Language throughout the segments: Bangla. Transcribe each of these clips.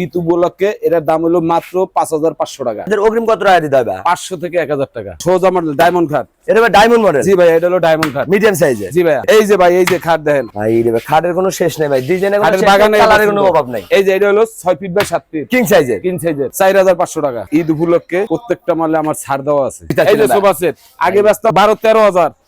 ঈদ উপলক্ষে এটার দাম হলো মাত্র পাঁচ হাজার পাঁচশো টাকা। এদের অগ্রিম কত টাকা দিতে হবে পাঁচশো থেকে এক হাজার টাকা। সোজা মডেল ডায়মন্ড খাট এটা ডায়মন্ড মডেল জি ভাই এটা হলো ডায়মন্ড খাট মিডিয়াম সাইজের জি ভাই এই যে ভাই এই যে খাট দেখেন। ভাই রে ভাই, খাটের কোনো শেষ নেই ভাই। ডিজাইনের কোনো বাগানে কালারের কোনো অভাব নাই। এই যে এটা হলো ছয় ফিট বাই সাত ফিট কিং সাইজের কিং সাইজের চার হাজার পাঁচশো টাকা। ঈদ উপলক্ষে প্রত্যেকটা মালে আমার ছাড় দেওয়া আছে। এই যে সোফা সেট আগে ব্যস্ত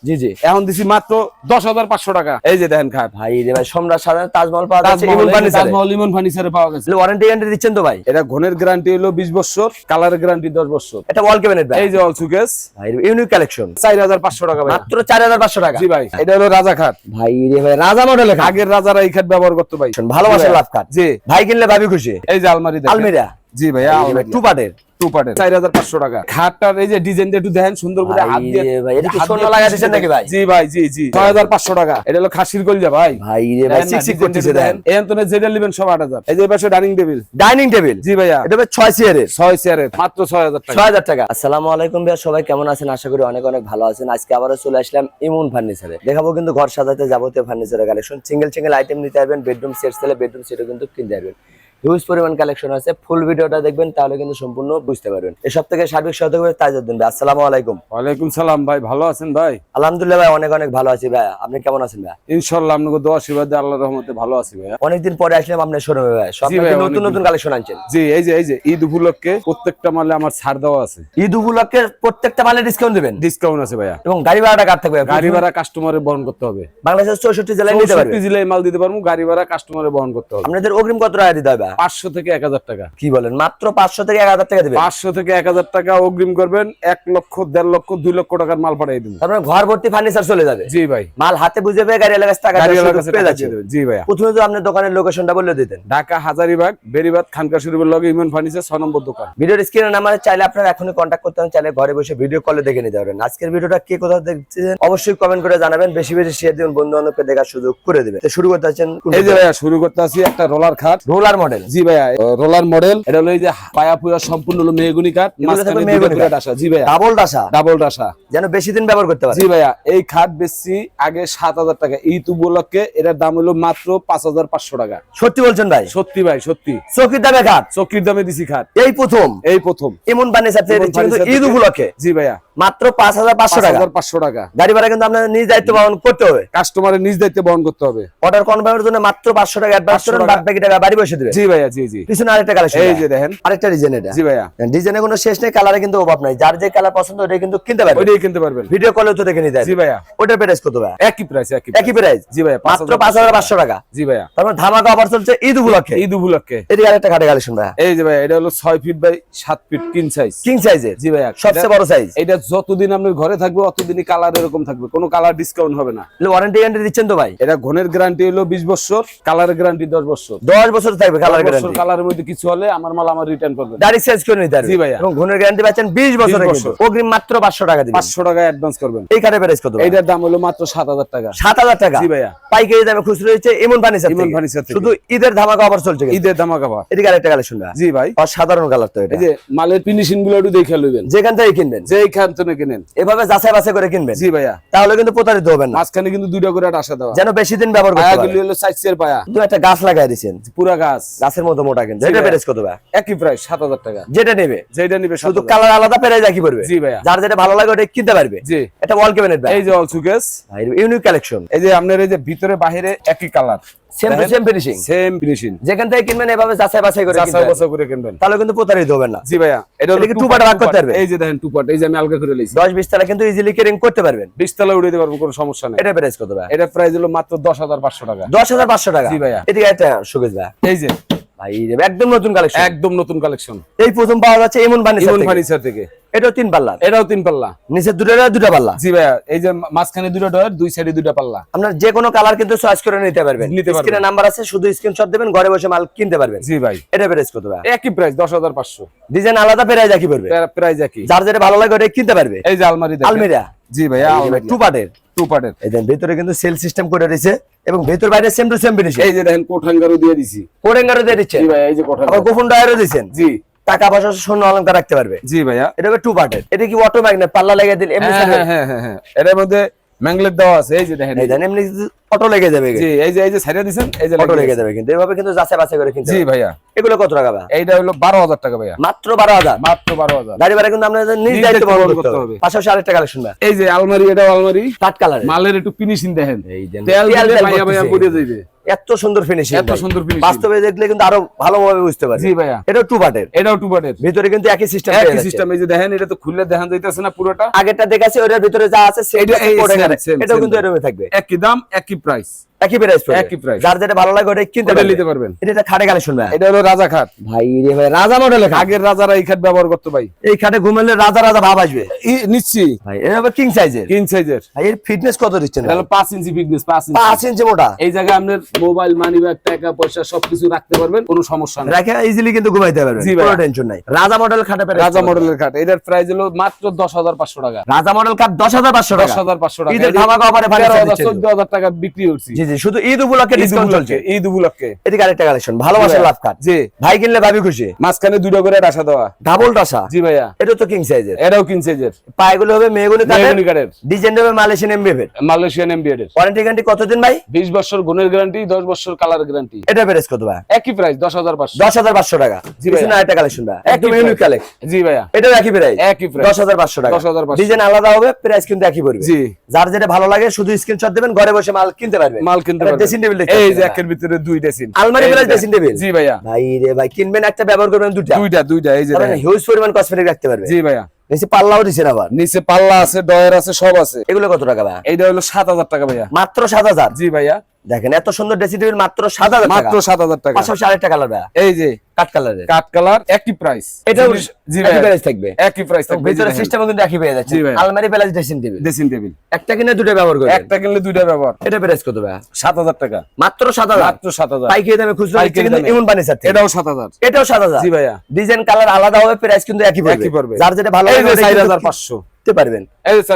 জি জি। এখন দিছি মাত্র দশ হাজার পাঁচশো টাকা। এই যে দেখেন খাট ভাই রে ভাই সম্রাট সাধারণ তাজমহল পাওয়া যাচ্ছে তাজমহল ইমন এই তাজমহল ইমন ফার্নিচারে পাওয়া গেছে। ওয়ারেন্টি গ্যারান্টি দিচ্ছেন তো ভাই? এটা ঘনের গ্যারান্টি হলো বিশ বছর কালারের গ্যারান্টি দশ বছর। এটা ওয়াল ক্যাবিনেট ভাই। এই যে অল সুকেস ভাই ইউনিক কালেকশন চার হাজার পাঁচশো টাকা ভাই মাত্র চার হাজার পাঁচশো টাকা। জি ভাই এটা হলো রাজা খাট। ভাই রে ভাই রাজা মডেলের খাট। আগের রাজারা এই খাট ব্যবহার করতে ভাই। ভালোবাসার লাভ খাট। জি। ভাই কিনলে দাবি খুশি। এই যে আলমারি দেখেন। আলমিরা? জি ভাইয়া টুপাটের টু পার্টের টু পার্টের চার হাজার পাঁচশো টাকা। খাটটার এই যে ডিজাইনটা একটু দেখেন সুন্দর করে হাত দিয়ে ভাই, এটা কি হাত স্বর্ণ দিয়ে লাগা দিয়েছেন নাকি ভাই? জি ভাই জি জি। ছয় হাজার পাঁচশো টাকা। এটা হলো খাসির কলজা ভাই। ভাই রে ভাই দেখেন না, সিক্সিক ডিজাইনটা করতেছে দেখেন। দেখেন। এই অন্তনে যেটা নেবেন সব আট হাজার। এই যে পাশে ডাইনিং টেবিল। Dining table. জি ভাইয়া। এটা ভাই ছয় চেয়ারের ছয় চেয়ারের মাত্র ছয় হাজার টাকা। আসসালামু আলাইকুম ভাইয়া সবাই কেমন আছেন? আশা করি অনেক অনেক ভালো আছেন। আজকে আবারও চলে আসলাম ইমুন ফার্নিচারে। দেখাবো কিন্তু ঘর সাজাতে যাবতীয় ফার্নিচারের কালেকশন। সিঙ্গেল সিঙ্গেল আইটেম নিতে পারবেন বেডরুম সেট চাইলে বেডরুম সেটও কিন্তু কিনতে পারবেন হিউজ পরিমাণ কালেকশন আছে। ফুল ভিডিওটা দেখবেন তাহলে কিন্তু সম্পূর্ণ বুঝতে পারবেন। এসব থেকে সার্বিক সহযোগী তাজউদ্দিন ভাই আসসালামু আলাইকুম। ওয়ালাইকুম সালাম ভাই ভালো আছেন ভাই? আলহামদুলিল্লাহ ভাই অনেক অনেক ভালো আছি ভাই। আপনি কেমন আছেন ভাই? ইনশাল্লাহ আপনাকে দোয়া আশীর্বাদে আল্লাহর রহমতে ভালো আছি ভাইয়া অনেকদিন পরে আসলাম আপনার শোরুমে ভাই। সব ভাই, নতুন নতুন কালেকশন আনছেন। জি এই যে এই যে ঈদ উপলক্ষে প্রত্যেকটা মালে আমার ছাড় দেওয়া আছে। ঈদ উপলক্ষে প্রত্যেকটা মালে ডিসকাউন্ট দিবেন? ডিসকাউন্ট আছে ভাইয়া। এবং গাড়ি ভাড়াটা কাট থাকবে গাড়ি ভাড়া কাস্টমারের বহন করতে হবে। বাংলাদেশের চৌষট্টি জেলায় নিতে পারবে? চৌষট্টি জেলায় মাল দিতে পারব গাড়ি ভাড়া কাস্টমারের বহন করতে হবে। আপনাদের অগ্রিম কত টাকা দিতে হবে পাঁচশো থেকে এক হাজার টাকা। কি বলেন? মাত্র পাঁচশো থেকে এক হাজার টাকা দিবে পাঁচশো থেকে এক হাজার টাকা অগ্রিম করবেন এক লক্ষ দেড় লক্ষ দুই লক্ষ টাকার মাল পাঠিয়ে দিব তারপরে ঘর ভর্তি ফার্নিচার চলে যাবে। জি ভাই। মাল হাতে বুঝে পেয়ে গাড়ি এলাকায় টাকা দেবেন। জি ভাইয়া। প্রথমে তো আপনার দোকানের লোকেশনটা বলে দিতেন। ঢাকা হাজারিবাগ বেরিবাদ খানকা শরীফের লগে ইমন ফার্নিচার ছয় নম্বর দোকান। ভিডিওর স্ক্রিনে নাম্বারে চাইলে আপনারা এখনই কন্ট্যাক্ট করতে চাইলে ঘরে বসে ভিডিও কলে দেখে নিতে পারবেন। আজকের ভিডিওটা কে কোথাও দেখছেন অবশ্যই কমেন্ট করে জানাবেন। বেশি বেশি শেয়ার দিবেন বন্ধু বান্ধবকে দেখার সুযোগ করে দিবেন। তো শুরু করতে আছেন এই যে ভাইয়া শুরু করতে আছি একটা রোলার খাট রোলার মডেল জি ভাইয়া রোলার মডেল এটা হলো এই যে পায়া পুয়া সম্পূর্ণ হলো মেহগুনি কাঠ মাঝখানে মেহগনি কাঠ। জি ভাইয়া। ডাবল ডাসা? ডাবল ডাসা। যেন বেশি দিন ব্যবহার করতে পারে। জি ভাইয়া এই খাট বেশি আগে সাত হাজার টাকা। ঈদ উপলক্ষে এটার দাম হলো মাত্র পাঁচ হাজার পাঁচশো টাকা। সত্যি বলছেন ভাই? সত্যি ভাই সত্যি। চকির দামে ঘাট চকির দামে দিছি খাট। এই প্রথম? এই প্রথম। এমন ফার্নিচার ঈদ উপলক্ষে। জি ভাইয়া। মাত্র পাঁচ হাজার পাঁচশো পাঁচ টাকা পাঁচশো টাকা। গাড়ি ভাড়া কিন্তু আপনার নিজ দায়িত্ব বহন করতে হবে। কাস্টমারের নিজ দায়িত্বে বহন করতে হবে। অর্ডার কনফার্মের জন্য মাত্র পাঁচশো টাকা অ্যাডভান্স 500 বাদ বাকি টাকা বাড়ি বসে দেবে। জি ভাইয়া জি জি। পিছনে আরেকটা কালেকশন এই যে দেখেন। আরেকটা ডিজাইন এটা। জি ভাইয়া। ডিজাইনে কোনো শেষ নেই কালারে কিন্তু অভাব নাই। যার যে কালার পছন্দ কিন্তু কিনতে ওইটাই কিনতে পারবেন। ভিডিও কলে তো দেখে নিতে জি ভাইয়া। ওটার প্রাইস কত ভাই একই প্রাইস একই একই প্রাইস জি ভাইয়া মাত্র পাঁচ হাজার পাঁচশো টাকা। জি ভাইয়া। তারপর ধামাকা অফার চলছে ঈদ উপলক্ষে। ঈদ উপলক্ষে। এদিকে আরেকটা খাটে কালেকশন ভাই এই যে ভাইয়া এটা হলো ছয় ফিট বাই সাত ফিট কিং সাইজ কিং সাইজের জি ভাইয়া। সবচেয়ে বড় সাইজ এটা যতদিন আপনার ঘরে থাকবে অতদিনই কালার এরকম থাকবে। কোনো কালার ডিসকাউন্ট হবে না। ওয়ারেন্টি গ্যারান্টি দিচ্ছেন তো ভাই? এটা ঘনের গ্যারান্টি হলো বিশ বছর কালারের গ্যারান্টি দশ বছর। দশ বছর থাকবে কালার গ্যারান্টি কালারের মধ্যে কিছু হলে আমার মাল আমার রিটার্ন করবেন ডাইরেক্ট চেঞ্জ করে নিতে জি ভাইয়া। এবং ঘনের গ্যারান্টি পাচ্ছেন বিশ বছর। অগ্রিম মাত্র পাঁচশো টাকা দিবেন। পাঁচশো টাকা অ্যাডভান্স করবেন। এই খাটে প্রাইস কত এইটার দাম হলো মাত্র সাত হাজার টাকা। সাত হাজার টাকা? জি ভাইয়া। পাইকারি দামে খুচরো হচ্ছে এমন ফার্নিচার ইমন ফার্নিচার শুধু ঈদের ধামাকা অফার চলছে ঈদের ধামাকা পাওয়া এদিকে আরেকটা কালেকশন জি ভাই। অসাধারণ কালার তো এটা। এই যে মালের ফিনিশিংগুলো একটু দেখে লইবেন। যেখান থেকে কিনবেন। যেই কেনেন। এভাবে যাচাই বাছাই করে কিনবেন? জি ভাইয়া। তাহলে কিন্তু প্রতারিত হবেন না। মাঝখানে কিন্তু দুইটা করে আশা দেওয়া। যেন বেশি দিন ব্যবহার করতে পারেন হলো সাইজের পায়া কিন্তু একটা গাছ লাগাই দিয়েছেন। পুরা গাছ। গাছের মতো মোটা কিন্তু। এটা প্রাইস কত ভাই একই প্রাইস সাত হাজার টাকা। যেটা নেবে। যেটা নিবে শুধু কালার আলাদা প্রাইস একই পড়বে জি ভাইয়া। যার যেটা ভালো লাগে ওটা কিনতে পারবে। জি। এটা ওয়াল ক্যাবিনেট ভাই এই যে অল সুকেস ইউনিক কালেকশন এই যে আপনার এই যে ভিতরে বাহিরে একই colour same same finishing same finishing যেখান থেকে কিনবেন এভাবে যাচাই বাছাই করে চাষা কিনবেন। করে কিনবেন। তাহলে কিন্তু প্রতারিত হবেন না। জি ভাইয়া এটা হলো ভাগ করতে part। পারবে? এই যে দেখেন টু পার্ট এই যে আমি আলগা করে লইছি। দশ বিশ তালা কিন্তু ইজিলি কেরিং করতে পারবেন। বিশ তলা উড়ে দিতে পারব কোনো সমস্যা নাই। এটা প্রাইস কত ভাই? এটা প্রাইস হলো মাত্র দশ হাজার পাঁচশো টাকা। দশ হাজার পাঁচশো টাকা। জি ভাইয়া। এদিকে একটা সুগেশ এই যে একদম নতুন কালেকশন একদম নতুন কালেকশন এই প্রথম পাওয়া যাচ্ছে এমন ফার্নিচার ইমন থেকে। ফার্নিচার থেকে। এটাও তিন পাল্লা। এটাও তিন পাল্লা। নিচে দুটো দুটো পাল্লা। জি ভাইয়া এই যে মাঝখানে দুটো ডয়ার দুই সাইডে দুইটা পাল্লা। আপনার যে কোনো কালার কিন্তু চয়েস করে নিতে পারবেন। নিতে পারবেন। স্ক্রিনে নাম্বার আছে শুধু স্ক্রিনশট দেবেন ঘরে বসে মাল কিনতে পারবেন। জি ভাই। এটা প্রাইস কত ভাই একই প্রাইস দশ হাজার পাঁচশো। ডিজাইন আলাদা প্রাইস একই পড়বে। প্রাইস একই। যার যেটা ভালো লাগে ওটা কিনতে পারবে। এই যে আলমারি দেখেন। আলমিরা। জি ভাইয়া টু পার্টের টু পার্টের এই দেন ভিতরে কিন্তু সেল সিস্টেম করে দিয়েছে এবং ভেতর বাইরে সেম টু সেম ফিনিশিং এই যে দেখেন কোঠাঙ্গারও দিয়ে দিছি। কোডেঙ্গারও দিয়ে দিচ্ছে। জি ভাইয়া এই যে আবার কোঠাঙ্গার গোপন ডায়ারও দিচ্ছেন জি। টাকা পয়সা স্বর্ণ অলংকার রাখতে পারবে। জি ভাইয়া। এটা টু পার্টের এটা কি অটো ম্যাগনেট পাল্লা লাগিয়ে দিলে এমনি হ্যাঁ হ্যাঁ হ্যাঁ হ্যাঁ হ্যাঁ। এটার মধ্যে ম্যাংলেট দেওয়া আছে এই যে দেখেন। এই দেন এমনি অটো লেগে যাবে। জি এই যে এই যে সাইডে দিছেন এই যে অটো লেগে লেগে যাবে কিন্তু। এভাবে কিন্তু যাচাই বাছাই করে কিনতে জি ভাইয়া। এগুলো কত টাকা ভাই? এইটা হলো বারো হাজার টাকা ভাইয়া। মাত্র বারো হাজার? মাত্র বারো হাজার। গাড়ি ভাড়া কিন্তু নিজ দায়িত্ব করতে হবে। পাশাপাশি আরেকটা কালেকশন ভাই। এই যে আলমারি এটা আলমারি। কাট কালার মালের একটু ফিনিশিং দেখেন। এই তেল ভাইয়া ভাইয়া করতেছে। পড়ে যাইবে এত সুন্দর ফিনিশিং এত সুন্দর finishing। বাস্তবে দেখলে কিন্তু আরও ভালোভাবে বুঝতে পারবে। জি ভাইয়া। এটা টু পার্টের এটাও টু পার্টের ভিতরে কিন্তু একই সিস্টেম একই সিস্টেম এই যে দেখেন এটা তো খুললে দেখান যাইতেছে না পুরোটা। আগেরটা দেখাচ্ছে ওটার ভিতরে যা আছে সেটা এটাও কিন্তু। এরকমই থাকবে। একই দাম একই প্রাইস একই প্রাইস একই price। যার যেটা ভালো লাগে ওটা কিনতে নিতে পারবেন। এটা একটা খাটে কালেকশন ভাই। এটা হলো রাজা খাট। ভাই রে ভাই রাজা মডেল আগের রাজারা এই খাট ব্যবহার করতো ভাই। এই খাটে ঘুমালে রাজা রাজা ভাব আসবে। নিচ্ছি ভাই এটা হবে কিং সাইজের কিং সাইজের ভাই এর ফিটনেস কত দিচ্ছেন এটা হলো পাঁচ ইঞ্চি ফিটনেস পাঁচ ইঞ্চি। পাঁচ ইঞ্চি মোটা। এই জায়গায় আপনার মোবাইল মানি ব্যাগ টাকা পয়সা সবকিছু রাখতে পারবেন কোনো সমস্যা নেই। রাখে ইজিলি কিন্তু ঘুমাইতে পারবেন কোনো টেনশন নাই। রাজা মডেল খাটে পেরে রাজা মডেলের খাট। এটার প্রাইস হলো মাত্র দশ হাজার পাঁচশো টাকা। রাজা মডেল দশ হাজার পাঁচশো দশ টাকা হাজার পাঁচশো টাকা। ধামাকা অফারে হাজার দিচ্ছেন। চোদ্দ হাজার টাকা বিক্রি করছি জি শুধু ঈদ উপলক্ষে ডিসকাউন্ট চলছে। ঈদ উপলক্ষে। এদিকে আরেকটা কালেকশন ভালোবাসার লাভ কাট জি। ভাই কিনলে ভাবি খুশি। মাঝখানে দুটো করে রাশা দেওয়া। ডাবল টাসা জি ভাইয়া। এটা তো কিং সাইজের এটাও কিং সাইজের পায়গুলো হবে কাঠের ডিজাইন হবে মালয়েশিয়ান এমবিএফ মালয়েশিয়ান এমবিএড এর। ওয়ারেন্টি গ্যারান্টি কতদিন ভাই? বিশ বছর গুণের গ্যারান্টি দশ বছর কালার গ্যারান্টি এটা প্রাইস কত ভাই? একই প্রাইস দশ হাজার পাঁচশো। দশ হাজার পাঁচশো টাকা। জি আরেকটা কালেকশন ভাই। একদম ইউনিক কালেকশন জি ভাইয়া। এটাও একই প্রাইস একই হাজার পাঁচশো টাকা। 10,500 ডিজাইন আলাদা হবে প্রাইস কিন্তু একই পড়বে জি। যার যেটা ভালো লাগে শুধু স্ক্রিনশট দেবেন ঘরে বসে মাল কিনতে পারবে। মাল কিনতে পারবেন। ড্রেসিং টেবিল এই যে একের ভিতরে দুই ডেসিন আলমারি প্লাস ড্রেসিং টেবিল জি ভাইয়া। ভাই রে ভাই কিনবেন একটা ব্যবহার করবেন দুইটা। দুইটা দুইটা এই যে। হিউজ পরিমাণ কসমেটিক রাখতে পারবে। জি ভাইয়া। নিচে পাল্লাও দিছেন আবার। নিচে পাল্লা আছে ডয়ার আছে সব আছে। এগুলো কত টাকা ভাই? এইটা হলো সাত হাজার টাকা ভাইয়া। মাত্র সাত হাজার? জি ভাইয়া। দেখেন এত সুন্দর ড্রেসিং টেবিল মাত্র সাত হাজার মাত্র টাকা সাত হাজার টাকা। পাশাপাশি আরেকটা কালার ভাই এই যে কাট কালারের কাট কালার একই প্রাইস এটাও জি একই প্রাইস থাকবে। একই প্রাইস থাকবে ভিতরে সিস্টেম কিন্তু একই পেয়ে যাচ্ছে। আলমারি plus dressing table dressing table একটা কিনে দুটো ব্যবহার করবেন একটা কিনলে দুটো ব্যবহার। এটা প্রাইস কত ভাই সাত হাজার টাকা। মাত্র সাত হাজার। মাত্র সাত হাজার। পাইকারি দামে খুচরা পাইকারি কিন্তু এমন পানি সাথে এটাও সাত হাজার। এটাও সাত হাজার। জি ভাইয়া। ডিজাইন কালার আলাদা হবে প্রাইস কিন্তু একই পড়বে। একই পড়বে। যার যেটা ভালো লাগে যে ওটা চার হাজার পাঁচশো। পারবেন।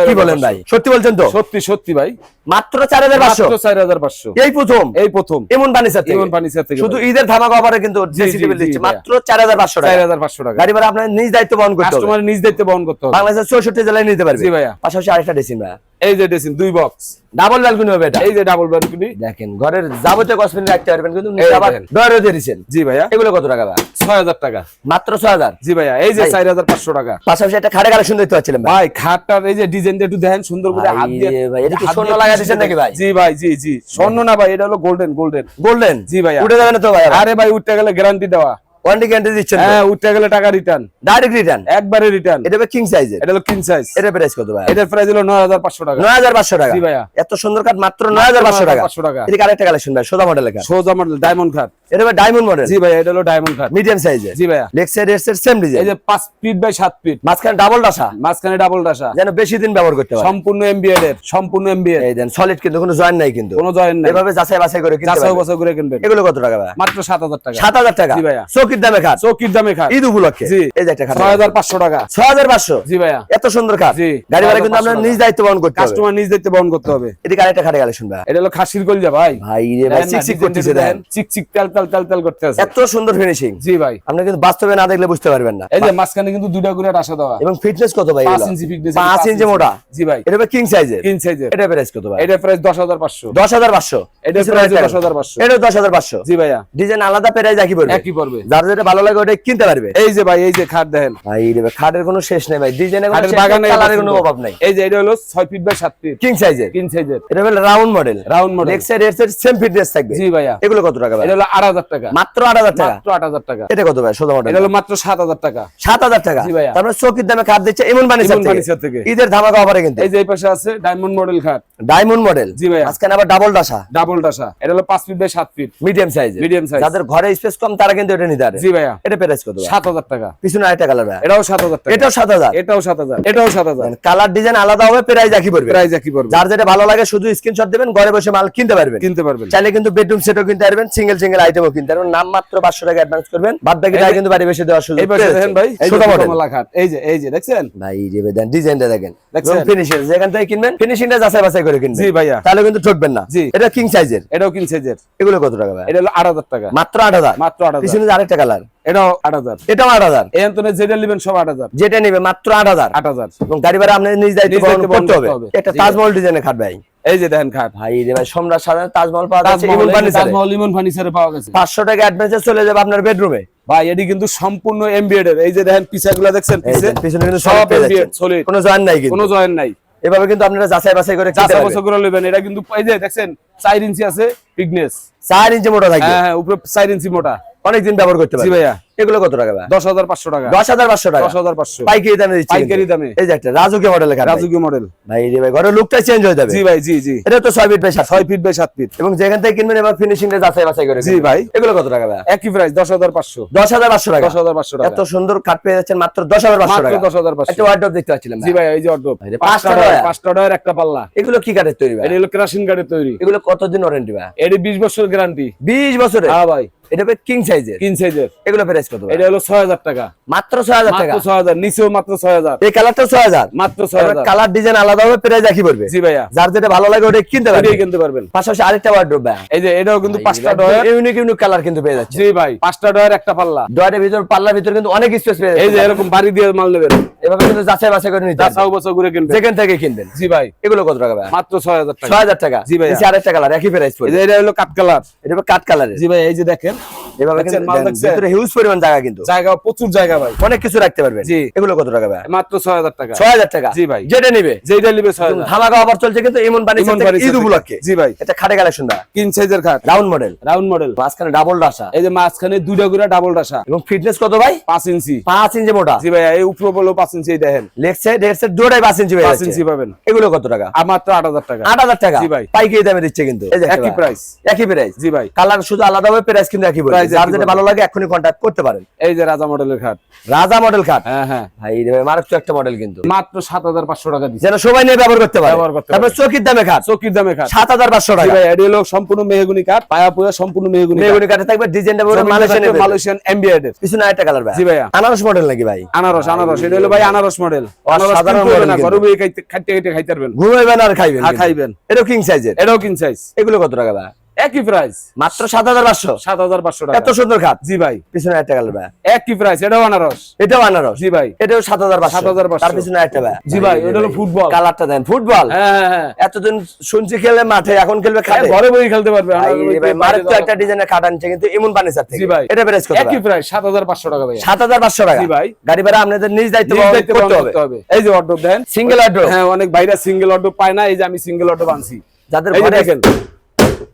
কি বলেন ভাই? সত্যি বলছেন তো? সত্যি সত্যি ভাই। মাত্র চার হাজার পাঁচশো? চার হাজার পাঁচশো। এই প্রথম? এই প্রথম। এমন পানি সাথে ইমন থেকে শুধু ঈদের ধামাকা অফারে কিন্তু জি, ড্রেসিং জি, টেবিল জি, দিচ্ছে মাত্র চার হাজার পাঁচশো চার হাজার পাঁচশো টাকা। গাড়ি ভাড়া আপনার নিজ দায়িত্ব বহন করতে হবে। নিজ দায়িত্বে বহন করতে হবে। বাংলাদেশের চৌষট্টি জেলায় নিতে পারবে। ভাইয়া। পাশাপাশি আরেকটা ড্রেসিং ভাইয়া। এই যে ড্রেসিং দুই বক্স ডাবল ব্যালকনি হবে এটা। এই যে ডাবল ব্যালকনি দেখেন ঘরের যাবতীয় কসমেটিক রাখতে পারবেন কিন্তু আবার ডয়ারও দিয়ে জি ভাইয়া। এগুলো কত টাকা ভাই? ছয় হাজার টাকা। মাত্র ছয় হাজার। জি ভাইয়া। এই যে ভাই। চার হাজার পাঁচশো টাকা। পাশাপাশি একটা খাড়ে কালেকশন দেখতে পাচ্ছিলাম ভাই। ভাই খাটটার এই যে ডিজাইনটা একটু দেখেন সুন্দর করে হাত দিয়ে ভাই, এটা কি স্বর্ণ লাগা দিয়েছেন নাকি ভাই? জি ভাই জি জি। স্বর্ণ না ভাই এটা হলো গোল্ডেন গোল্ডেন গোল্ডেন জি ভাইয়া। উঠে যাবে না তো ভাই আরে ভাই উঠতে গেলে গ্যারান্টি দেওয়া। ওয়ারেন্টি গ্যারান্টি দিচ্ছেন হ্যাঁ উঠতে গেলে টাকা রিটার্ন ডাইরেক্ট রিটার্ন একবারে রিটার্ন এটা কিং এটা হলো কিং সাইজ এটা প্রাইস কত ভাই এটার প্রাইস হলো নয় হাজার পাঁচশো টাকা। নয় হাজার পাঁচশো টাকা? জি ভাইয়া। এত সুন্দর মাত্র নয় হাজার পাঁচশো টাকা? 9,500 টাকা। এদিকে আরেকটা কালেকশন ভাই? সোজা মডেল ডায়মন্ড খাট এটা ডায়মন্ড মডেল জি ভাইয়া এটা হলো ডায়মন্ড মিডিয়াম সাইজের জি ভাইয়া। লেগ সাইড এর সেম এই যে পাঁচ ফিট বাই সাত ফিট মাঝখানে ডাবল ডাসা মাঝখানে ডাবল ডাসা যেন বেশি দিন ব্যবহার করতে পারে। সম্পূর্ণ এমবিএড এর সম্পূর্ণ এমবিএড এই দেন সলিড কিন্তু কোনো জয়েন নাই কিন্তু। কোনো জয়েন নাই। এভাবে যাচাই বাছাই করে কিনতে যাচাই বাছাই করে কিনবেন। এগুলো কত টাকা ভাই মাত্র সাত হাজার টাকা। সাত হাজার টাকা? জি ভাইয়া। চৌকির দামে খাট? চৌকির দামে খাট। ঈদ উপলক্ষে? জি। এই যে একটা খাট। ছয় হাজার পাঁচশো টাকা। ছয় হাজার পাঁচশো? জি ভাইয়া। এত সুন্দর খাট। জি। গাড়ি ভাড়া কিন্তু 6,500 নিজ দায়িত্ব বহন করতে হবে। কাস্টমার নিজ দায়িত্বে বহন করতে হবে। এদিকে আরেকটা খাটে কালেকশন ভাই এটা হলো খাসির কলজা ভাই। ভাই রে ভাই চিকচিক করতেছে। দেখেন। চিকচিক তেল তেল তেল তেল করতে আছে। এত সুন্দর ফিনিশিং জি ভাই। আপনি কিন্তু বাস্তবে না দেখলে বুঝতে পারবেন না। এই যে মাঝখানে কিন্তু দুইটা করে দেওয়া। এবং ফিটনেস কত ভাই পাঁচ এগুলো? ইঞ্চি ফিটনেস পাঁচ ইঞ্চি মোটা? জি ভাই। এটা কিং সাইজের তিন সাইজের এটা প্রাইস কত ভাই? এটা প্রাইস দশ হাজার পাঁচশো। দশ হাজার পাঁচশো? এটার পিছনে প্রাইস একটা দশ হাজার পাঁচশো। এটা দশ হাজার পাঁচশো? জি ভাইয়া। ডিজাইন আলাদা প্রাইস একই পড়বে। একই পড়বে। যার যেটা ভালো লাগে ওটা কিনতে পারবে। এই যে ভাই এই যে খাট দেখেন। ভাই রে খাটের কোনো শেষ নেই ভাই। ডিজাইনের কোনো বাগানে কালারের কোনো অভাব নাই। এই যে এটা হলো ছয় ফিট বাই সাত ফিট কিং সাইজের কিং সাইজের এটা হলো round model round model side এর সাইড সেম ফিটনেস থাকবে। জি ভাইয়া। এগুলো কত টাকা ভাই? এটা হলো টাকা। মাত্র টাকা? মাত্র আট হাজার টাকা। এটা কত ভাই? সোজা মডেল। এটা হলো মাত্র সাত হাজার টাকা। সাত হাজার টাকা? জি ভাইয়া। তারপরে দামে খাট দিচ্ছে এমন বানিয়ে ইমন ফার্নিচার থেকে। ঈদের ধামাকা অফারে কিন্তু। এই যে এই পাশে আছে ডায়মন্ড মডেল খাট। Diamond model. জি ভাইয়া। আজকে আবার ডাবল ডাসা। ডাবল ডাসা। এটা হলো পাঁচ ফিট বাই সাত feet. Medium size Medium size। যাদের ঘরে স্পেস কম তারা কিন্তু এটা নিতে পারে। জি ভাইয়া। এটা প্রাইস কত ভাই? সাত হাজার টাকা। পিছনে আরেকটা কালার ভাই। এটাও টাকা। এটাও কালার ডিজাইন আলাদা হবে প্রাইস একই পড়বে। প্রাইস একই পড়বে। যার যেটা ভালো লাগে শুধু স্ক্রিনশট দিবেন ঘরে বসে মাল কিনতে পারবেন। কিনতে পারবেন। চাইলে কিন্তু বেডরুম সেটও কিনতে পারবেন সিঙ্গেল সিঙ্গেল আইটেমও কিনতে। পারবেন নাম মাত্র পাঁচশো টাকা অ্যাডভান্স করবেন। বাদ বাকি টাকা কিন্তু বাড়ি বেশি দেওয়ার সুযোগ দেখেন ভাই ছোট মডেল এই যে এই যে দেখছেন? ভাই রে দেন ডিজাইনটা দেখেন? ফিনিশিং যেখান থেকে কিনবেন ফিনিশিংটা যাচাই বাছাই করে কিনবেন। জি ভাইয়া। তাহলে কিন্তু ঠকবেন না। জি। এটা কিং সাইজের এটাও কিং সাইজের এগুলো কত টাকা ভাই? এটা হলো আট হাজার টাকা। মাত্র আট হাজার? মাত্র আট হাজার। পিছনে যে আরেকটা কালার এটাও আট হাজার। এটাও আট হাজার? এই অন্তনে যেটা নেবেন সব আট হাজার। যেটা নিবে মাত্র আট হাজার। আট হাজার। এবং গাড়ি ভাড়া আপনার নিজ দায়িত্ব বহন করতে হবে। একটা তাজমহল ডিজাইনের খাট ভাই। এই যে দেখেন খাট ভাই রে ভাই সম্রাট তাজমহল পাওয়া যাচ্ছে তাজমহল ইমন ফার্নিচারে তাজমহল ইমন ফার্নিচারে পাওয়া গেছে। পাঁচশো টাকা অ্যাডভান্সে চলে যাবে আপনার বেডরুমে ভাই এটি কিন্তু সম্পূর্ণ এমবিএড এই যে দেখেন পিছাগুলো দেখছেন পিছে? পিছনে কিন্তু সব এমবিএড। সলিড কোনো জয়েন নাই কিন্তু। কোনো জয়েন নাই। এভাবে কিন্তু আপনারা যাচাই বাছাই করে চাষা বছর করে নেবেন। এটা কিন্তু এই যে দেখছেন চার ইঞ্চি আছে ইঞ্চি মোটা থাকবে। হ্যাঁ হ্যাঁ উপরে চার ইঞ্চি মোটা। অনেকদিন ব্যবহার করতে জি ভাইয়া। এগুলো কত টাকা দশ হাজার পাঁচশো টাকা। দশ হাজার পাঁচশো টাকা। দশ হাজার পাঁচশো। পাইকারি দামে পাইকারি দামে। এই যে একটা রাজুকি খাট মডেল ভাই। রে ভাই ঘরের লুকটা চেঞ্জ হয়ে যাবে। জি ভাই জি জি। এটা তো ছয় ফিট বাই সাত ছয় ফিট বাই সাত ফিট এবং যেখান থেকে কিনবেন এবার ফিনিশিংটা যাচাই বাছাই করে জি ভাই। এগুলো কত টাকা ভাই? একই প্রাইস দশ হাজার পাঁচশো। দশ হাজার পাঁচশো টাকা। দশ হাজার পাঁচশো টাকা। এত সুন্দর খাট পেয়ে যাচ্ছেন মাত্র দশ হাজার পাঁচশো টাকা। দশ হাজার পাঁচশো। একটা দেখতে পাচ্ছিলাম জি ভাই। এই যে পাঁচটা ডয়ার। পাঁচটা ডয়ার একটা পাল্লা। এগুলো কি কাঠের তৈরি ভাই? এটা হলো ক্রাশিং কার্ডের তৈরি। এগুলো কতদিন ওয়ারেন্টি ভাই? এটি বিশ বছর গ্যারান্টি বিশ বছরে হ্যাঁ ভাই। এটা কিং সাইজের কিং সাইজের এগুলো প্রাইস কত এটা হলো ছয় হাজার টাকা। মাত্র ছয় হাজার টাকা? মাত্র ছয় হাজার নিচেও মাত্র ছয় হাজার। এই কালারটা ছয় হাজার। মাত্র ছয় হাজার। কালার ডিজাইন আলাদা হবে প্রাইস একই পড়বে। জি ভাইয়া। যার যেটা ভালো লাগে ওটা কিনতে কিনতে পারবেন। পাশাপাশি আরেকটা ওয়ার্ডরোব ভাই এই যে এটাও কিন্তু পাঁচটা ডয়ার। ইউনিক ইউনিক কালার কিন্তু পেয়ে যাচ্ছে। জি ভাই পাঁচটা ডয়ার একটা পাল্লা। ডয়ারের ভিতর পাল্লার ভিতর কিন্তু অনেক স্পেস পেয়ে এই যে যাচ্ছে। এরকম বাড়ি দিয়ে মাল নেবেন। এভাবে কিন্তু যাচাই বাছাই করে নিতে যা হবে। চাও বছর ঘুরে কিনবেন। যেখান থেকে কিনবেন। জি ভাই। এগুলো কত টাকা ভাই মাত্র ছয় হাজার টাকা। ছয় হাজার টাকা। জি ভাইয়া। নিচে আরেকটা কালার একই প্রাইস পড়বে। এটা হলো কাঠ কালার এটা কাট কালার জি ভাই এই যে দেখেন। এভাবে কিন্তু? ভিতরে হিউজ পরিমাণ জায়গা কিন্তু। জায়গা প্রচুর জায়গা ভাই। অনেক কিছু রাখতে পারবেন। জি। এগুলো কত টাকা ভাই? মাত্র ছয় হাজার টাকা। ছয় হাজার টাকা? জি ভাই। যেটা নিবে? যেটা নিবে ছয় হাজার। ধামাকা অফার চলছে কিন্তু ইমন পানি ঈদ উপলক্ষে। জি ভাই। এটা খাটে কালেকশন দা কিং সাইজের খাট। রাউন্ড মডেল রাউন্ড মডেল মাঝখানে ডাবল ডাসা এই যে মাঝখানে দুইটা করে ডাবল ডাসা এবং ফিটনেস কত ভাই? পাঁচ ইঞ্চি। পাঁচ ইঞ্চি মোটা। জি ভাই এই উপরে বলো পাঁচ ইঞ্চি দেখেন। লেগ সাইড হেড সাইড দুটাই পাঁচ ইঞ্চি হয়ে পাঁচ ইঞ্চি পাবেন। এগুলো কত টাকা? আর মাত্র আট হাজার টাকা। আট হাজার টাকা? জি ভাই। পাইকারি দামে দিচ্ছে কিন্তু। একই প্রাইস একই প্রাইস জি ভাই। কালার শুধু আলাদা হবে প্রাইস কিন্তু একই প্রাইস যার যেটা ভালো লাগে এখনই কন্ট্যাক্ট করতে পারেন। এই যে রাজা মডেলের খাট। রাজা মডেল খাট? হ্যাঁ হ্যাঁ। ভাই ভাই মারাত্মক একটা মডেল কিন্তু। মাত্র সাত হাজার পাঁচশো টাকা দিচ্ছে। যেন সবাই নিয়ে ব্যবহার করতে পারে। ব্যবহার করতে তারপর পারে। চকির দামে খাট। চকির দামে খাট। সাত হাজার পাঁচশো টাকা। ভাই এটি হলো সম্পূর্ণ মেহগুনি কাঠ পায়া পুয়া সম্পূর্ণ মেহগুনি মেগুনি কাঠে থাকবে ডিজাইনটা মালয়েশিয়ান মালয়েশিয়ান এমবিএড পিছনে আরেকটা কালার ভাই। জি ভাইয়া। আনারস মডেল নাকি ভাই? আনারস আনারস। এটা হলো ভাই আনারস মডেল। আনারস হবে model না বসে খাইতে খাইতে খাইতে খাইতে পারবেন। ঘুমাইবেন আর খাইবেন খাইবেন। এটাও কিং সাইজের এটাও কিন সাইজ এগুলো কত টাকা ভাই? একই প্রাইস মাত্র সাত হাজার পাঁচশো? সাত হাজার পাঁচশো টাকা। এত সুন্দর খাট? জি ভাই। পিছনে একটা কালার ভাই। একই প্রাইস এটাও আনারস। এটাও আনারস? জি ভাই। এটাও সাত হাজার পাঁচশো। 7,500 তার পিছনে একটা ভাই। জি ভাই, ওটা হলো ফুটবল। কালারটা দেন ফুটবল হ্যাঁ হ্যাঁ হ্যাঁ। এতদিন শুনছি খেলে মাঠে এখন খেলবে খাটে। ঘরে বসে খেলতে পারবে মারাত্মক যাওয়া- একটা ডিজাইনের খাট আনছে কিন্তু ইমন ফার্নিচার থেকে। জি ভাই। এটা প্রাইস কত একই প্রাইস সাত হাজার পাঁচশো টাকা ভাই সাত হাজার পাঁচশো টাকা। জি ভাই। গাড়ি ভাড়া আপনাদের নিজ দায়িত্ব বহন করতে হবে। এই যে অর্ডার দেন। সিঙ্গেল অর্ডার হ্যাঁ অনেক বাইরে সিঙ্গেল অর্ডার পায় না এই যে আমি সিঙ্গেল অর্ডার আনছি। যাদের ঘরে দেখেন।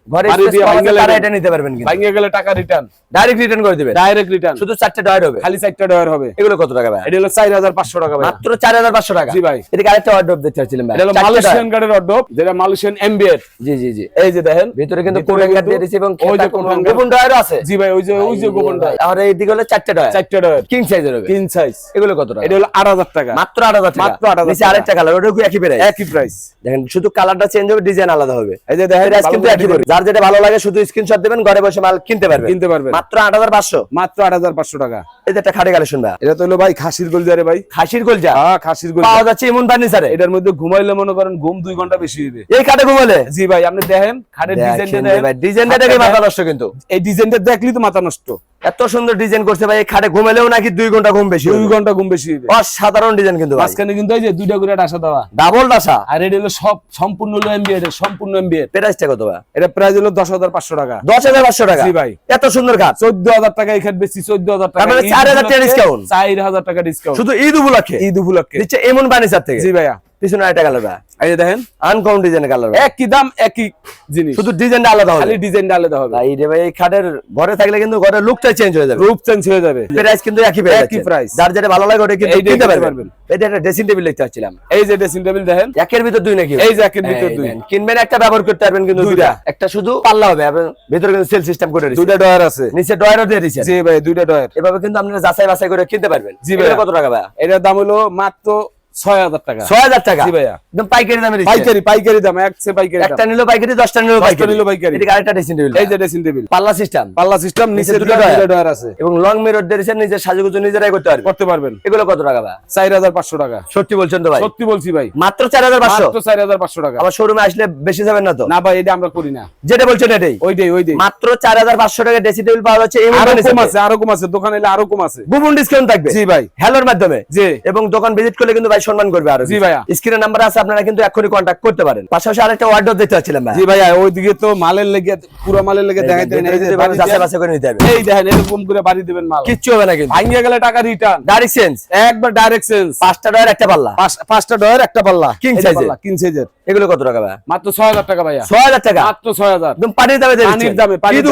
ঘরে বাড়ি space দিয়ে কম আছে, ভাঙে তারা এটা নিতে পারবেন কিন্তু। ভাঙিয়ে গেলে টাকা রিটার্ন ডাইরেক্ট রিটার্ন করে দিবেন। ডাইরেক্ট রিটার্ন শুধু চারটে ডয়ার হবে। খালি চারটা ডয়ার হবে। এগুলো কত টাকা ভাই? এটা হলো চার হাজার পাঁচশো টাকা ভাই মাত্র চার হাজার পাঁচশো টাকা। জি ভাই। এদিকে আরেকটা অর্ডার দেখতে চাচ্ছিলাম ভাই। এটা হলো মালয়েশিয়ান ডয়ার। অর্ডার যেটা মালয়েশিয়ান এমবিএড জি জি জি। এই যে দেখেন ভিতরে কিন্তু ভিতরে কোরিয়ান দিয়ে দিয়েছে এবং ওই যে খেতা কোনো কোরিয়ান গোপন ডয়ারও আছে। জি ভাই ওই যে ওই যে গোপন ডয়ার আর এইদিকে হলো চারটে ডয়ার চারটা ডয়ার কিং সাইজের হবে। তিন সাইজ এগুলো কত টাকা? এটা হলো আট হাজার টাকা। মাত্র আট হাজার টাকা। মাত্র 8,000 নিচে আরেকটা কালার ওটা একই প্রাইস একই প্রাইস দেখেন শুধু কালারটা চেঞ্জ হবে ডিজাইন আলাদা হবে। এই যে দেখেন কিন্তু একই পড়বে। যার যেটা ভালো লাগে শুধু স্ক্রিনশট দেবেন ঘরে বসে মাল কিনতে পারবেন। কিনতে পারবেন। মাত্র আট হাজার পাঁচশো? মাত্র আট হাজার পাঁচশো টাকা। এটা একটা খাটে গালে ভাই এটা তো হলো ভাই খাসির গোলজারে ভাই। খাসির গলজা? হ্যাঁ খাসির গলজা। পাওয়া যাচ্ছে ইমন ফার্নিচারে এটার মধ্যে ঘুমাইলে মনে করেন ঘুম 2 ঘণ্টা বেশি হইবে। এই খাটে ঘুমালে? জি ভাই আপনি দেখেন খাটের ডিজাইনটা দেখেন। ভাই ডিজাইনটা দেখে মাথা নষ্ট কিন্তু। এই ডিজাইনটা দেখলি তো মাথা নষ্ট। এত সুন্দর ডিজাইন করছে ভাই খাটে ঘুমালেও নাকি দুই ঘণ্টা ঘুম বেশি দুই ঘণ্টা ঘুম বেশি অসাধারণ ডিজাইন কিন্তু মাঝখানে কিন্তু এই যে দুইটা করে ডাসা দেওয়া। ডাবল ডাসা? আর এটা হলো সব সম্পূর্ণ হলো এমবিএড সম্পূর্ণ এমবিএড প্রাইসটা কত ভাই? এটা প্রাইস হলো দশ হাজার পাঁচশো টাকা। দশ হাজার পাঁচশো টাকা? জি ভাই। এত সুন্দর খাট। চোদ্দ হাজার টাকা এখানে বেশি চোদ্দ হাজার টাকা। মানে ঈদ 4,000 টাকা discount? চার হাজার টাকা ডিসকাউন্ট শুধু ঈদ উপলক্ষে ঈদ উপলক্ষে দিচ্ছে এমন ফার্নিচার থেকে? জি ভাইয়া। পিছনে একটা কালার ভাই এই দেখেন আনকমন ডিজাইনের কালার একই দাম একই জিনিস। শুধু ডিজাইনটা আলাদা হবে। খালি ডিজাইনটা আলাদা হবে। ভাই রে ভাই এই খাটের ঘরে থাকলে কিন্তু ঘরের লুকটা চেঞ্জ হয়ে যাবে। রূপ চেঞ্জ হয়ে যাবে। প্রাইস কিন্তু একই প্রাইস একই price। যার যেটা ভালো লাগে ওটা কিন্তু পারবেন। এটা একটা ড্রেসিং টেবিল পাচ্ছিলাম। এই যে ড্রেসিং টেবিল দেখেন। একের ভিতর দুই নাকি? এই যে একের ভিতর দুই। কিনবেন একটা ব্যবহার করতে পারবেন কিন্তু দুইটা। একটা শুধু পাল্লা হবে ভিতরে কিন্তু সেল সিস্টেম করে দিয়েছে। দুইটা ডয়ার আছে। নিচে ডয়ারও দিয়ে দিয়েছে। জি ভাই দুইটা ডয়ার এভাবে কিন্তু আপনারা যাচাই বাছাই করে কিনতে পারবেন। জি ভাইয়া। কত টাকা ভাই? এটার দাম হলো মাত্র ছয় হাজার টাকা। ছয় হাজার টাকা? ভাইয়া। একদম পাইকারি দামে পাইকারি পাইকারি দাম এক পাইকারি একটা নিলো পাইকারি দশটা নিলো দশটা পাইকারি। নিলো পাইকারি। এদিকে আরেকটা ড্রেসিং টেবিল এই যে ড্রেসিং টেবিল পাল্লা সিস্টেম পাল্লা সিস্টেম নিচে দুটো দুটো ডয়ার। ডয়ার আছে। এবং লং মিরর ড্রেসের নিজের সাজুগুজু নিজেরাই করতে পারবে। করতে পারবেন। এগুলো কত টাকা ভাই? চার হাজার পাঁচশো টাকা। সত্যি বলছেন তো ভাই? সত্যি বলছি ভাই। মাত্র চার হাজার পাঁচশো? মাত্র চার হাজার পাঁচশো টাকা। আবার শোরুমে আসলে বেশি যাবেন না তো? না ভাই এটা আমরা করি না। যেটা বলছেন এটাই। ওইটাই ওইটাই। মাত্র চার হাজার পাঁচশো টাকা ড্রেসিং টেবিল পাওয়া যাচ্ছে আরও কম আছে আরও কম আছে দোকানে এলে আরও কম আছে। কুপন ডিসকাউন্ট থাকবে? জি ভাই। হ্যালোর মাধ্যমে? জি। এবং দোকান ভিজিট করলে কিন্তু ভাই সম্মান করবে আরও জি ভাইয়া। স্ক্রিনে নাম্বার আছে আপনারা কিন্তু এখনই কন্ট্যাক্ট করতে পারেন। পাশাপাশি আরেকটা অর্ডার দিতে চাচ্ছিলাম ভাই জি ভাইয়া ওইদিকে তো মালের লেগে পুরো মালের লেগে দেন এই যে বাড়ি যাচাই দেন। করে নিতে হবে। এই দেখেন এরকম করে বাড়ি দিবেন মাল। কিচ্ছু হবে না কিন্তু। ভাঙিয়ে গেলে টাকা রিটার্ন ডাইরেক্ট চেঞ্জ একবার ডাইরেক্ট সেন্স পাঁচটা ডয়ের একটা পাল্লা। পাঁচটা ডয়ের একটা পাল্লা। Size-এর। পাল্লা, king size-এর। এগুলো কত টাকা ভাই মাত্র ছয় হাজার টাকা ভাইয়া। ছয় হাজার টাকা? মাত্র ছয় হাজার। একদম পানির দামে দিয়ে পানির। দামে পানির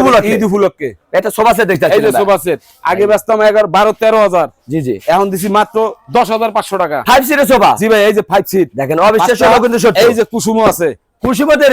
এটা সোফা সেট দেখতে এই যে চাচ্ছিলাম সোফা সেট আগে ব্যস্তাম এগারো বারো তেরো হাজার। জি জি। এখন দিছি মাত্র দশ হাজার পাঁচশো টাকা। ফাইভ সিটের সোফা জি ভাই এই যে ফাইভ সিট দেখেন অবিশ্বাস্য কিন্তু এই যে কুসুমও আছে।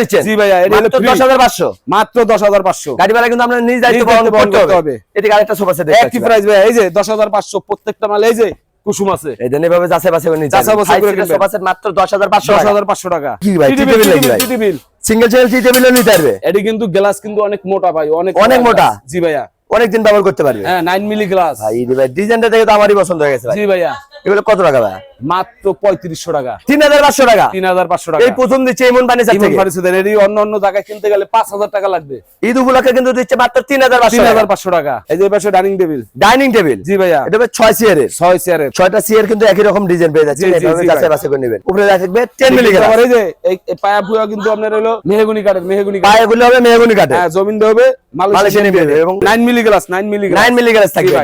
দিচ্ছেন জি মাত্র দশ হাজার পাঁচশো? মাত্র দশ হাজার পাঁচশো। গাড়ি ভাড়া কিন্তু আমরা নিজ দায়িত্ব বহন করতে করতে হবে। হবে। এদিকে আরেকটা সোফা সেট একই প্রাইস ভাই। এই যে দশ হাজার পাঁচশো প্রত্যেকটা মাল এই যে কুসুম আছে। এই দেন এভাবে যাচাই বাছাই করে নিতে যাচাই বাছাই করে সোফা সেট মাত্র দশ হাজার পাঁচশো দশ হাজার পাঁচশো টাকা। কি ভাই, টি টি টেবিল, টেবিল ভাই? টেবিল, সিঙ্গেল টি টেবিলও নিতে পারবে। এটি কিন্তু গ্লাস কিন্তু অনেক মোটা ভাই অনেক অনেক মোটা? জি ভাইয়া। অনেকদিন ব্যবহার করতে পারবে। হ্যাঁ নাইন মিলি গ্লাস ভাই ডিজাইনটা দেখে তো আমারই পছন্দ হয়ে গেছে ভাই। জি ভাইয়া। এগুলো কত টাকা ভাই? মাত্র পঁয়ত্রিশশো টাকা। তিন হাজার পাঁচশো টাকা? তিন হাজার পাঁচশো টাকা। এই প্রথম দিচ্ছে এমন পানি ইমন ফার্নিচার এটি অন্য অন্য জায়গায় কিনতে গেলে পাঁচ হাজার টাকা লাগবে। ঈদ উপলক্ষে কিন্তু দিচ্ছে মাত্র তিন হাজার তিন হাজার পাঁচশো টাকা। এই যে পাশে ডাইনিং টেবিল। Dining table? জি ভাইয়া। এটা ছয় চেয়ারের ছয় চেয়ারের ছয়টা চেয়ার কিন্তু একই রকম ডিজাইন পেয়ে যাচ্ছে। জি, জি, এভাবে জি, যাচাই ভাই। বাছাই করে নেবেন। উপরে থাকবে টেন মিলি আবার এই যে এই এই পায়া ফুয়া কিন্তু আপনার হলো মেহগুনি কাঠের মেহগুনি কাঠ পায়ে হবে মেহগুনি হ্যাঁ জমিন হবে মালয়েশিয়ান এবং nine milli glass nine milli glass nine milli glass থাকবে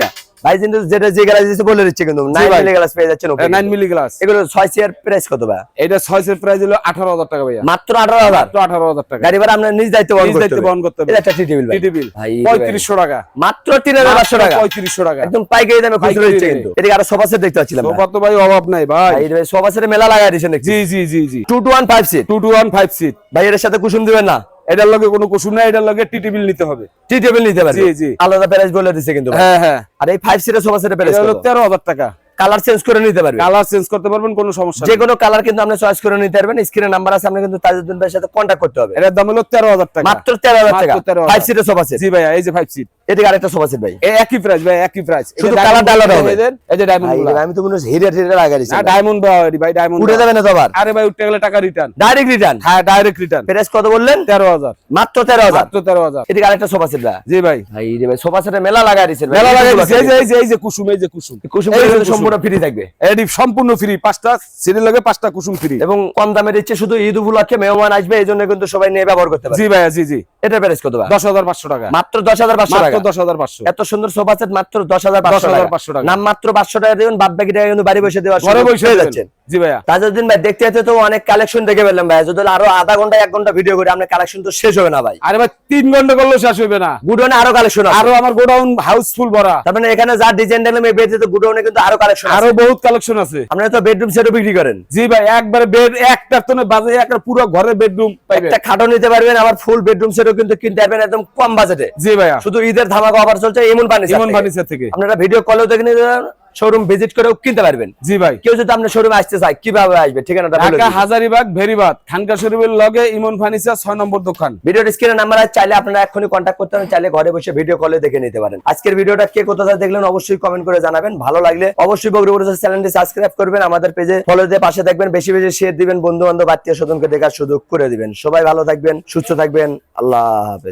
ভাই। কিন্তু যেটা যে গ্লাস দিচ্ছে বলে দিচ্ছে কিন্তু নাইন মিলি গ্লাস পেয়ে যাচ্ছেন উপরে নাইন মিলি গ্লাস এগুলো ছয় চেয়ার প্রাইস কত ভাই? এটা ছয় সেট প্রাইস হলো আঠারো হাজার টাকা ভাইয়া। মাত্র মাত্র টাকা। গাড়ি ভাড়া আপনার নিজ দায়িত্ব বহন নিজ করতে দায়িত্বে হবে। বহন করতে হবে। এটা একটা টি টেবিল ভাই। টি টেবিল ভাই, এই যে ভাই। পঁয়ত্রিশশো টাকা। মাত্র তিন হাজার পাঁচশো টাকা। পঁয়ত্রিশশো টাকা। একদম পাইকারি দামে খুচরো দিচ্ছে কিন্তু। এদিকে আরও সোফা সেট দেখতে পাচ্ছিলাম সোফা তো ভাই অভাব নাই ভাই। ভাই ভাই সোফা সেটে মেলা লাগাই দিয়েছেন দেখছি জি জি জি জি। Two two one five seat two two one five seat ভাই এর সাথে কুসুম দিবেন না। এটার লগে কোনো কুসুম নাই এটার লগে টি টেবিল নিতে হবে। টি টেবিল নিতে পারবে? জি, জি। আলাদা প্রাইস বলে দিচ্ছে কিন্তু হ্যাঁ হ্যাঁ। আর এই ফাইভ সিটের সোফা সেটের প্রাইস হলো তেরো হাজার টাকা। কালার চেঞ্জ করে নিতে পারবে? কালার চেঞ্জ করতে পারবেন কোনো সমস্যা যে কোনো কালার কিন্তু আপনি চয়েস করে নিতে পারবেন। স্ক্রিনে নাম্বার আছে আপনি কিন্তু তাজউদ্দিন ভাইয়ের সাথে কন্টাক্ট করতে হবে। এর দাম হলো তেরো হাজার টাকা। মাত্র তেরো হাজার টাকা। মাত্র 13,000 ফাইভ সিটের সোফা সেট জি ভাইয়া এই যে 5 সিট এদিকে আরেকটা সোফা সেট ভাই। একই প্রাইস ভাই একই প্রাইস শুধু টা আলাদা হবে। এই যে ডায়মন্ড ভাই, আমি তো মনে হচ্ছে হিরে টিরে লাগাই দিচ্ছি না ডায়মন্ড ভাই ডায়মন্ড উঠে যাবে না তো আবার? আরে ভাই উঠতে গেলে টাকা রিটার্ন ডাইরেক্ট রিটার্ন হ্যাঁ ডাইরেক্ট রিটার্ন প্রাইস কত বললেন? তেরো হাজার। মাত্র তেরো হাজার? মাত্র তেরো হাজার। এদিকে আরেকটা সোফা সেট ভাই। জি ভাই। ভাই রে ভাই সোফা সেটে মেলা লাগাই দিচ্ছেন ভাই। মেলা এগুলো এই যে এই যে এই যে কুসুম এই যে কুসুম। কুসুম। সম্পূর্ণ ফ্রি থাকবে। এটি সম্পূর্ণ ফ্রি পাঁচটা সিরিয়াল লাগে পাঁচটা কুসুম ফ্রি এবং কম দামে দিচ্ছে শুধু ঈদ উপলক্ষে মেহমান আসবে এই জন্য কিন্তু সবাই নিয়ে ব্যবহার করতে পারে। জি ভাই জি জি। এটার প্রাইস কত ভাই? দশ হাজার পাঁচশো টাকা। মাত্র দশ হাজার পাঁচশো মাত্র টাকা। দশ হাজার পাঁচশো। এত সুন্দর সোফা সেট মাত্র দশ হাজার পাঁচশো 10,500 টাকা। নাম মাত্র পাঁচশো টাকা দেবেন বাদ বাকি টাকা কিন্তু বাড়ি বসে দেওয়া ঘরে বসে যাচ্ছেন। জি ভাইয়া। তাজউদ্দিন ভাই দেখতে যেতে তো অনেক কালেকশন দেখে পেলাম ভাই যদি আরও আধা ঘণ্টা এক ঘণ্টা ভিডিও করে আপনার কালেকশন তো শেষ হবে না ভাই। আরে ভাই তিন ঘণ্টা করলেও শেষ হইবে না। গুডনে আরও কালেকশন আরও আমার গোডাউন হাউসফুল ভরা। তার মানে এখানে যা ডিজাইন দেখলাম এই বেডে তো গুডনে কিন্তু আরও কালেকশন আরও বহুত কালেকশন আছে। আপনারা তো বেডরুম সেটও বিক্রি করেন। জি ভাই একবারে বেড একটা তো বাজে একটা পুরো ঘরের বেডরুম পাইবে। একটা খাটো নিতে পারবেন আবার ফুল বেডরুম সেটও কিন্তু কিনতে পারবেন একদম কম বাজেটে জি ভাইয়া। শুধু ঈদের ধামাকা অফার চলছে এমন ফার্নিচার ইমন ফার্নিচার থেকে। আপনারা ভিডিও কলেও দেখে নিতে শোরুম ভিজিট করেও কিনতে পারবেন। জি ভাই। কেউ যদি আপনার শোরুমে আসতে চায় কীভাবে আসবে? ঠিকানাটা ঢাকা হাজারিবাগ ভেরিবাদ খানকা শরীফের লগে ইমন ফার্নিচার ছয় নম্বর দোকান। ভিডিওর স্ক্রিনে নাম্বার আছে চাইলে আপনারা এখনই কন্ট্যাক্ট করতে পারেন চাইলে ঘরে বসে ভিডিও কলে দেখে নিতে পারেন। আজকের ভিডিওটা কে কোথায় দেখলেন অবশ্যই কমেন্ট করে জানাবেন। ভালো লাগলে অবশ্যই বগুড়া চ্যানেলটি সাবস্ক্রাইব করবেন আমাদের পেজে ফলো দিয়ে পাশে থাকবেন বেশি বেশি শেয়ার দিবেন বন্ধু বান্ধব আত্মীয় স্বজনকে দেখার সুযোগ করে দিবেন। সবাই ভালো থাকবেন সুস্থ থাকবেন আল্লাহ হাফেজ।